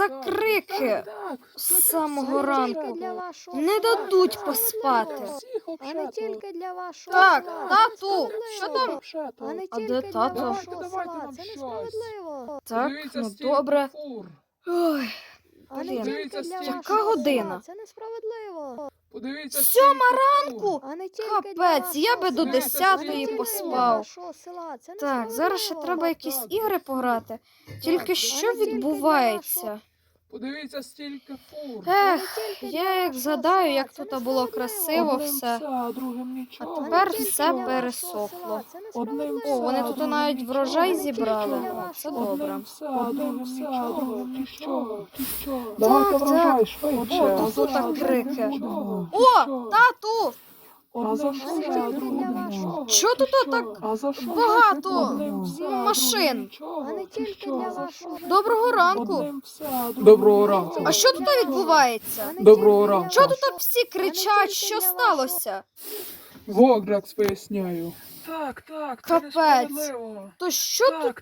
за крики з самого ранку для вашого не дадуть поспати. А не тільки для вашого Так, села. тату, що там? А не А тільки де для тато? вашого Давайте села. нам Це щось. несправедливо. Так, ну стільки добре. фур. Ой, А не Блін. тільки для стільки вашого година? села. Це несправедливо. Подивіться, Сьома ранку. А не тільки Капець, для я би до десятої поспав. Так, зараз ще треба якісь ігри пограти. Тільки що відбувається? Подивіться, стільки фур. Ех, я як згадаю, як тут було красиво все. а другим нічого. А тепер все пересохло. О, вони тут навіть врожай зібрали. Це добре. Все, врожай врожай швидше. О, тут тут так крики. О, тату! А за що? Що тут так багато машин? А не тільки для вашого. Доброго ранку. Доброго ранку. А що тут відбувається? Доброго ранку. Чого тут всі кричать? Що сталося? Вогракс поясняю. Так, так, це Капець. То що тут?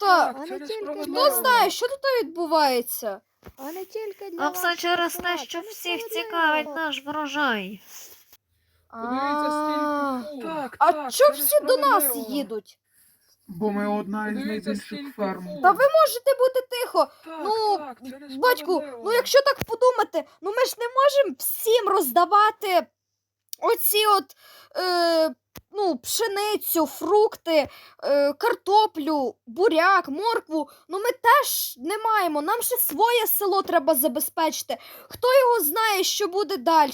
Хто знає, що тут відбувається? А не тільки для А все через те, що всіх цікавить наш врожай. Подивіться, А, стільки фур. Так, А так, чого це всі до нас несправедливо. їдуть? Бо ми одна із Подивіться, найбільших ферм. фур. Та ви можете бути тихо. Так, Ну, так, це Батьку, несправедливо. ну якщо так подумати, ну ми ж не можемо всім роздавати оці от е, ну, пшеницю, фрукти, е, картоплю, буряк, моркву. Ну ми теж не маємо. Нам ще своє село треба забезпечити. Хто його знає, що буде далі?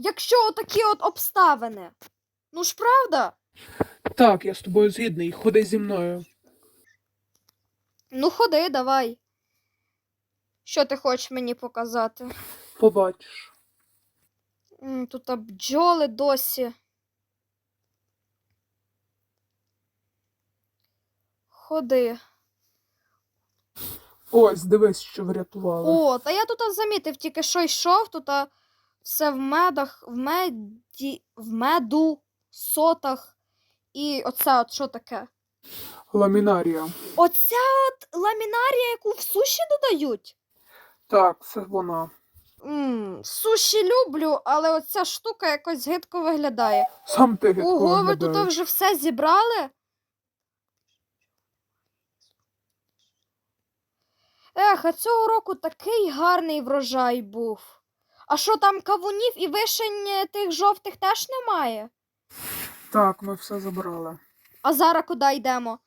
Якщо отакі от обставини. Ну ж правда? Так, я з тобою згідний. Ходи зі мною. Ну ходи, давай. Що ти хочеш мені показати? Побачиш. М, Тут а бджоли досі. Ходи. Ось, дивись, що врятували. О, та я тут а замітив, тільки що йшов, тут а все в медах, в меді, в меду, сотах. І оце от що таке? Ламінарія. Оця от ламінарія, яку в суші додають. Так, це вона. М, суші люблю, але оця штука якось гидко виглядає. Сам ти гидко Ого, ви виглядаєш. тут вже все зібрали? Ех, а цього року такий гарний врожай був. А що там кавунів і вишень е, тих жовтих теж немає? Так, ми все забрали. А зараз куди йдемо?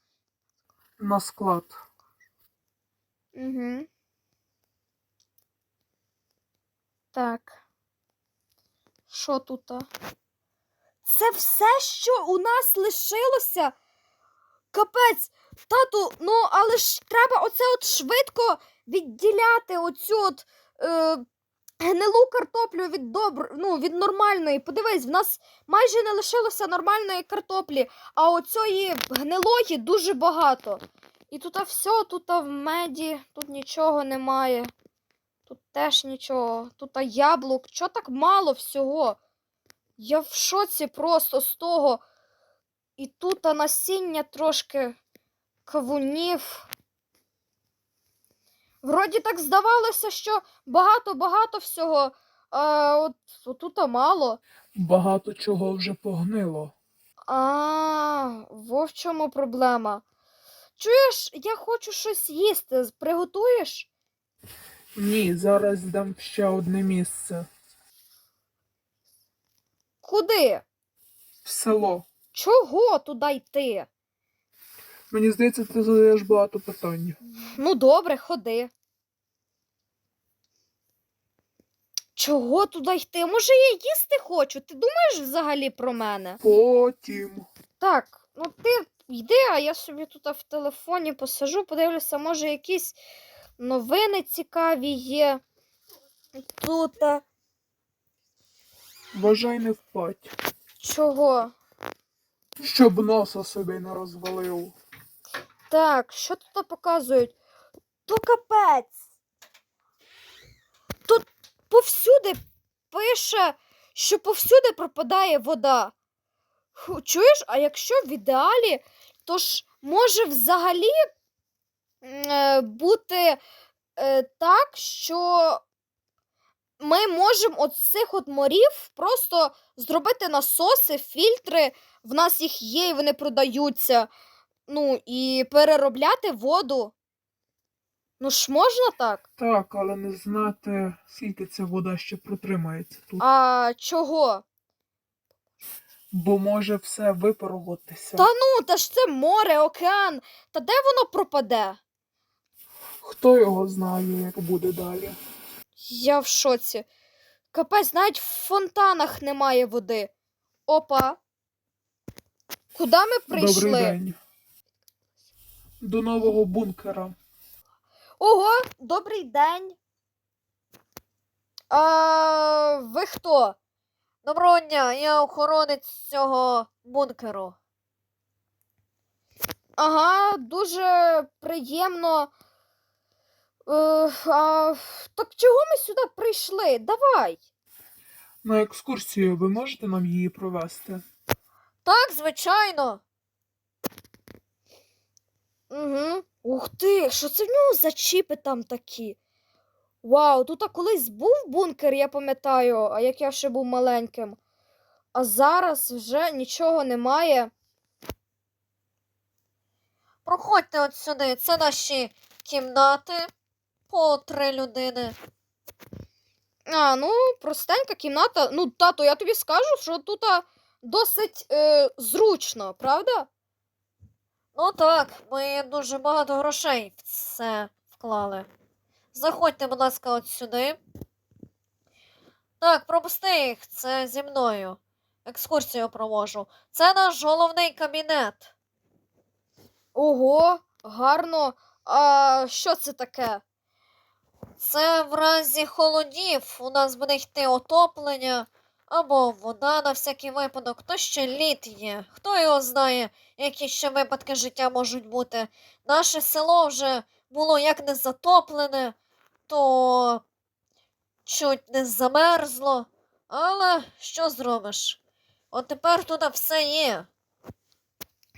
На склад. Угу. Так. Що тут? Це все, що у нас лишилося? Капець, тату, ну але ж треба оце от швидко відділяти оцю от е, гнилу картоплю від добр... ну, від нормальної. Подивись, в нас майже не лишилося нормальної картоплі, а оцієї гнилої дуже багато. І тут все, тут в меді, тут нічого немає. Тут теж нічого. Тут яблук. Чого так мало всього? Я в шоці просто з того. І тут насіння трошки кавунів. Вроді так здавалося, що багато-багато всього, а от, от тут мало. Багато чого вже погнило. А, во в чому проблема. Чуєш, я хочу щось їсти. Приготуєш? Ні, зараз дам ще одне місце. Куди? В село. Чого туди йти? Мені здається, ти задаєш багато питань. Ну, добре, ходи. Чого туди йти? Може, я їсти хочу? Ти думаєш взагалі про мене? Потім. Так, ну ти йди, а я собі тут в телефоні посижу, подивлюся, може, якісь новини цікаві є. Тут. Бажай не впать. Чого? Щоб носа собі не розвалив. Так, що тут показують? То капець. Повсюди пише, що повсюди пропадає вода. Чуєш, а якщо в ідеалі, то ж може взагалі е, бути е, так, що ми можемо от цих от морів просто зробити насоси, фільтри. В нас їх є, і вони продаються. Ну, і переробляти воду. Ну ж можна так? Так, але не знати, скільки ця вода ще протримається тут. А чого? Бо може все випаруватися. Та ну, та ж це море, океан. Та де воно пропаде? Хто його знає, як буде далі? Я в шоці. Капець, навіть в фонтанах немає води. Опа. Куди ми прийшли? Добрий день. До нового бункера. Ого, добрий день. А, ви хто? Доброго дня, я охоронець цього бункеру. Ага, дуже приємно. Е, а, так чого ми сюди прийшли? Давай. На екскурсію ви можете нам її провести? Так, звичайно. Угу. Ух ти, що це в нього за чіпи там такі? Вау, тут колись був бункер, я пам'ятаю, а як я ще був маленьким. А зараз вже нічого немає. Проходьте от сюди. Це наші кімнати по три людини. А, ну, простенька кімната. Ну, тато, я тобі скажу, що тут досить е, зручно, правда? Ну так, ми дуже багато грошей в це вклали. Заходьте, будь ласка, от сюди. Так, пропусти їх, це зі мною. Екскурсію провожу. Це наш головний кабінет. Ого, гарно. А що це таке? Це в разі холодів у нас буде йти отоплення або вода на всякий випадок, то ще лід є. Хто його знає, які ще випадки життя можуть бути. Наше село вже було як не затоплене, то чуть не замерзло. Але що зробиш? От тепер тут все є.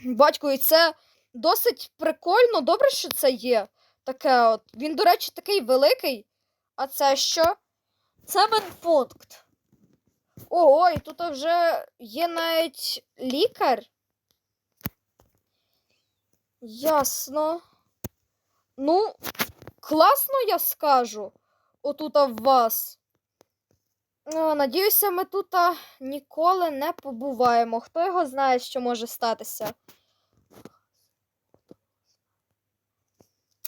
Батько, і це досить прикольно, добре, що це є. Таке от. Він, до речі, такий великий. А це що? Це медпункт. Ого, і тут вже є навіть лікар. Ясно. Ну, класно, я скажу. Отута в вас. Надіюся, ми тут ніколи не побуваємо. Хто його знає, що може статися.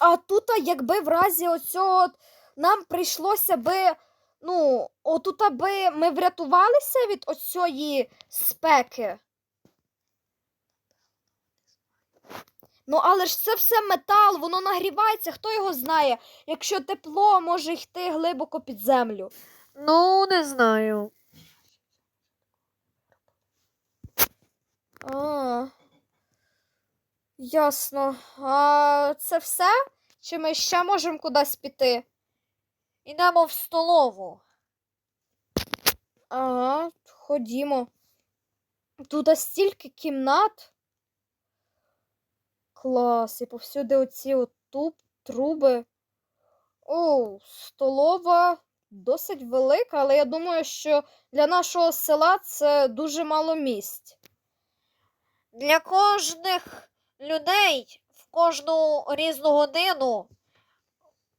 А тут, якби в разі оцього нам прийшлося би ну, отут аби ми врятувалися від оцієї спеки. Ну, але ж це все метал, воно нагрівається, хто його знає. Якщо тепло може йти глибоко під землю. Ну, не знаю. А, ясно. А це все? Чи ми ще можемо кудись піти? Ідемо в столову. Ага, ходімо. Тут стільки кімнат. Клас, і повсюди оці от туб, труби. О, столова досить велика, але я думаю, що для нашого села це дуже мало місць. Для кожних людей в кожну різну годину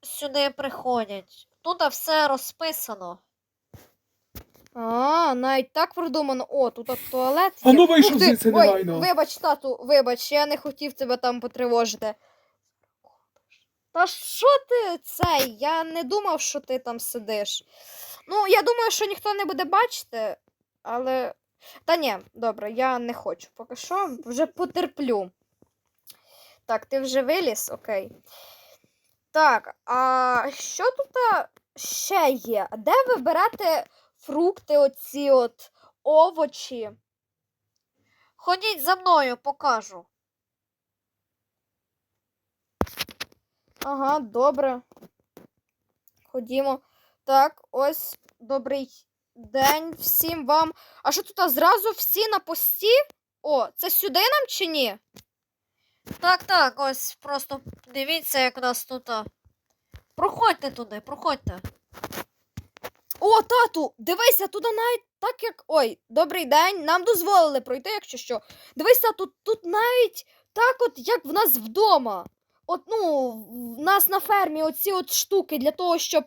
сюди приходять. Тут все розписано. А, навіть так продумано. О, тут от туалет. А ну вийшов Ух ти, звідси Ой, негайно. вибач, тату, вибач, я не хотів тебе там потривожити. Та що ти цей? Я не думав, що ти там сидиш. Ну, я думаю, що ніхто не буде бачити, але. Та ні, добре, я не хочу. Поки що вже потерплю. Так, ти вже виліз, окей. Так, а що тут ще є? Де ви берете фрукти, оці от овочі? Ходіть за мною, покажу. Ага, добре. Ходімо. Так, ось добрий день всім вам. А що тут зразу всі на пості? О, це сюди нам чи ні? Так, так, ось просто дивіться, як у нас тут. Проходьте туди, проходьте. О, тату, дивися, тут навіть так як. Ой, добрий день. Нам дозволили пройти, якщо що. Дивись, тату, тут навіть так, от як в нас вдома. От, ну, в нас на фермі оці от штуки для того, щоб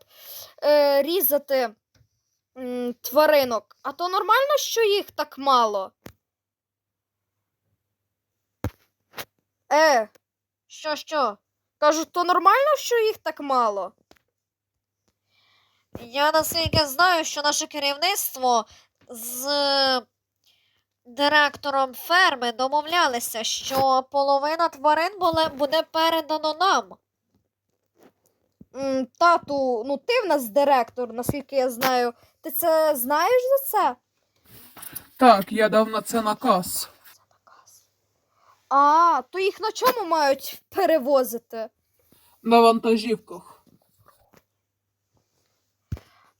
е, різати м, тваринок. А то нормально, що їх так мало. Е, Що, що? кажу, то нормально, що їх так мало? Я наскільки знаю, що наше керівництво з е, директором ферми домовлялися, що половина тварин буде передано нам. Тату, ну ти в нас директор, наскільки я знаю. Ти це знаєш за це? Так, я дав на це наказ. А, то їх на чому мають перевозити? На вантажівках.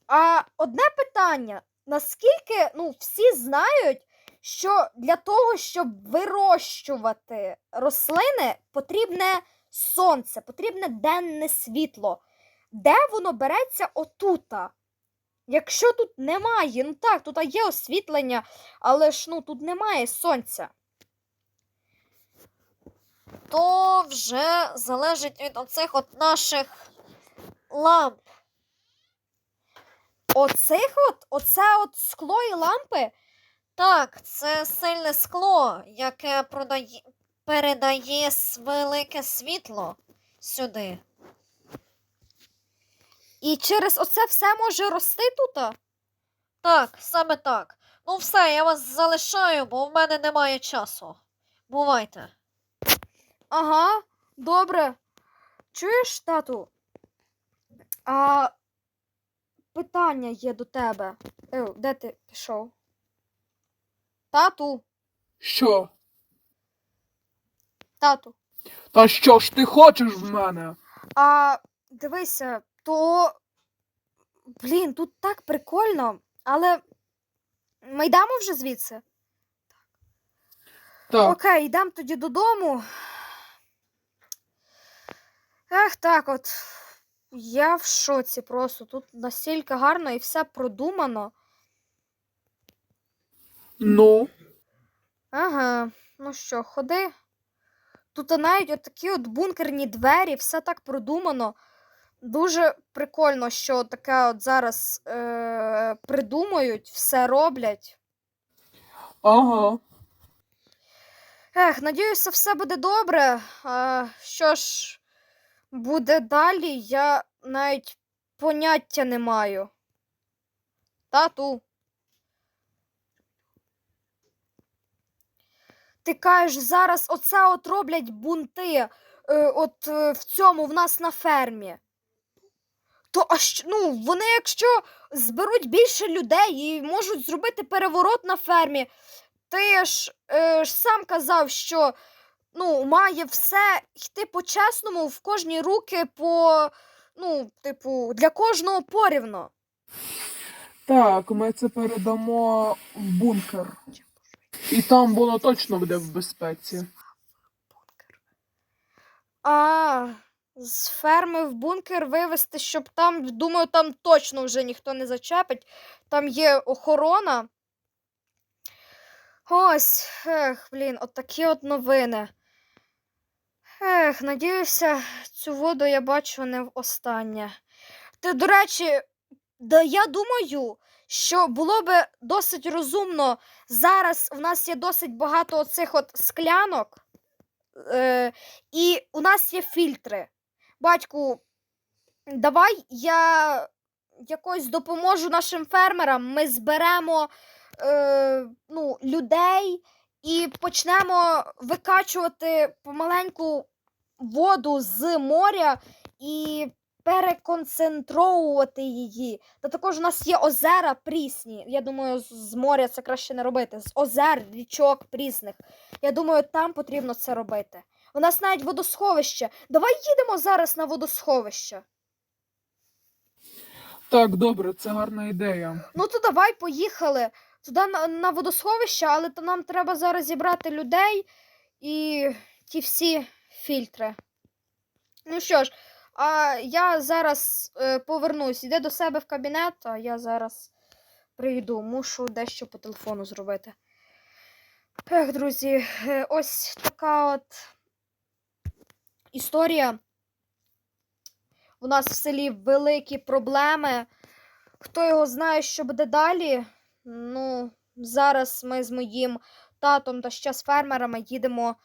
А одне питання: наскільки ну, всі знають, що для того, щоб вирощувати рослини, потрібне сонце, потрібне денне світло. Де воно береться отута? Якщо тут немає, ну так, тут є освітлення, але ж ну тут немає сонця. То вже залежить від оцих от наших ламп. Оцих от, оце от скло і лампи. Так, це сильне скло, яке продає, передає велике світло сюди. І через оце все може рости тут? Так, саме так. Ну все, я вас залишаю, бо в мене немає часу. Бувайте. Ага, добре. Чуєш, тату? А питання є до тебе. Ев, де ти пішов? Тату, Що? тату. Та що ж ти хочеш в мене? А дивися, то. Блін, тут так прикольно, але ми йдемо вже звідси? Так, Окей, йдемо тоді додому. Ех, так от. Я в шоці просто. Тут настільки гарно і все продумано. ну, Ага, ну що, ходи. Тут навіть отакі от бункерні двері, все так продумано. Дуже прикольно, що таке от зараз е- придумають, все роблять. ага. Ех, надіюся, все буде добре. А, що ж буде далі, я навіть поняття не маю. Тату. Ти кажеш, зараз оце от роблять бунти, е, от е, в цьому в нас на фермі. То а що, ну, вони, якщо зберуть більше людей і можуть зробити переворот на фермі, ти ж, е, ж сам казав, що ну, має все йти по-чесному, в кожні руки по, ну, типу, для кожного порівно. Так, ми це передамо в бункер. І там воно точно буде в безпеці. А, з ферми в бункер вивезти, щоб там, думаю, там точно вже ніхто не зачепить. Там є охорона. Ось, ех, блін, от такі от новини. Ех, надіюся, цю воду я бачу не в останнє. Ти, до речі, да я думаю, що було би досить розумно. Зараз в нас є досить багато оцих от склянок. Е, і у нас є фільтри. Батьку, давай я якось допоможу нашим фермерам. Ми зберемо е, ну, людей і почнемо викачувати помаленьку воду з моря і переконцентровувати її. Та також у нас є озера прісні. Я думаю, з- моря це краще не робити. З озер, річок прісних. Я думаю, там потрібно це робити. У нас навіть водосховище. Давай їдемо зараз на водосховище. Так, добре, це гарна ідея. Ну то давай поїхали туди на, на водосховище, але то нам треба зараз зібрати людей і ті всі фільтри. Ну що ж, А я зараз е, повернусь. Іди до себе в кабінет, а я зараз прийду. Мушу дещо по телефону зробити. Ех, друзі, е, ось така от історія. У нас в селі великі проблеми. Хто його знає, що буде далі? Ну, зараз ми з моїм татом та ще з фермерами їдемо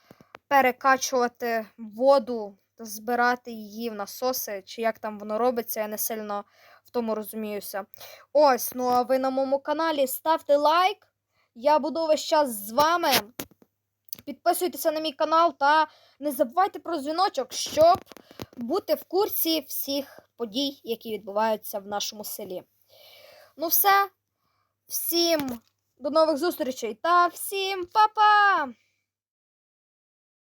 перекачувати воду та збирати її в насоси, чи як там воно робиться, я не сильно в тому розуміюся. Ось, ну а ви на моєму каналі ставте лайк. Я буду весь час з вами. Підписуйтеся на мій канал та не забувайте про дзвіночок, щоб бути в курсі всіх подій, які відбуваються в нашому селі. Ну, все. Всім до нових зустрічей та всім па-па!